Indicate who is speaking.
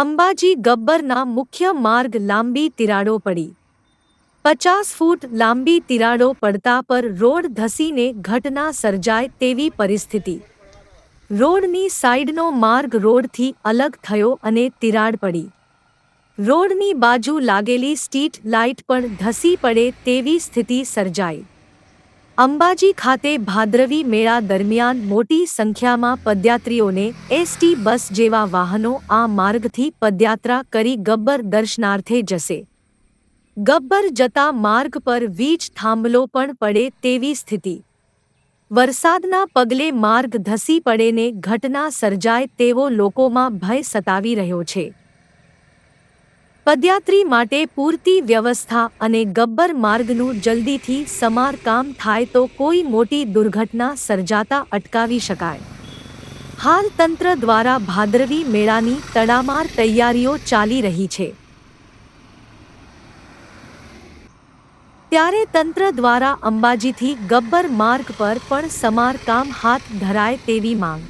Speaker 1: અંબાજી ગબ્બરના મુખ્ય માર્ગ લાંબી તિરાડો પડી. પચાસ ફૂટ લાંબી તિરાડો પડતા પર રોડ ધસીને ઘટના સર્જાય તેવી પરિસ્થિતિ. રોડની સાઈડનો માર્ગ રોડથી અલગ થયો અને તિરાડ પડી. રોડની બાજુ લાગેલી સ્ટ્રીટ લાઇટ પણ ધસી પડે તેવી સ્થિતિ સર્જાઈ. અંબાજી ખાતે ભાદ્રવી મેળા દરમિયાન મોટી સંખ્યામાં પદયાત્રીઓને એસટી બસ જેવા વાહનો આ માર્ગથી પદયાત્રા કરી ગબ્બર દર્શનાર્થે જશે. ગબ્બર જતા માર્ગ પર વીજ થાંભલો પણ પડે તેવી સ્થિતિ. વરસાદના પગલે માર્ગ ધસી પડેને ઘટના સર્જાય તેવો લોકોમાં ભય સતાવી રહ્યો છે. પદયાત્રી માટે પૂરતી વ્યવસ્થા અને ગબ્બર માર્ગનું જલ્દીથી સમારકામ થાય તો કોઈ મોટી દુર્ઘટના સર્જાતા અટકાવી શકાય. હાલ તંત્ર દ્વારા ભાદરવી મેળાની તડામાર તૈયારીઓ ચાલી રહી છે. ત્યારે તંત્ર દ્વારા અંબાજીથી ગબ્બર માર્ગ પર પણ સમારકામ હાથ ધરાય તેવી માંગ.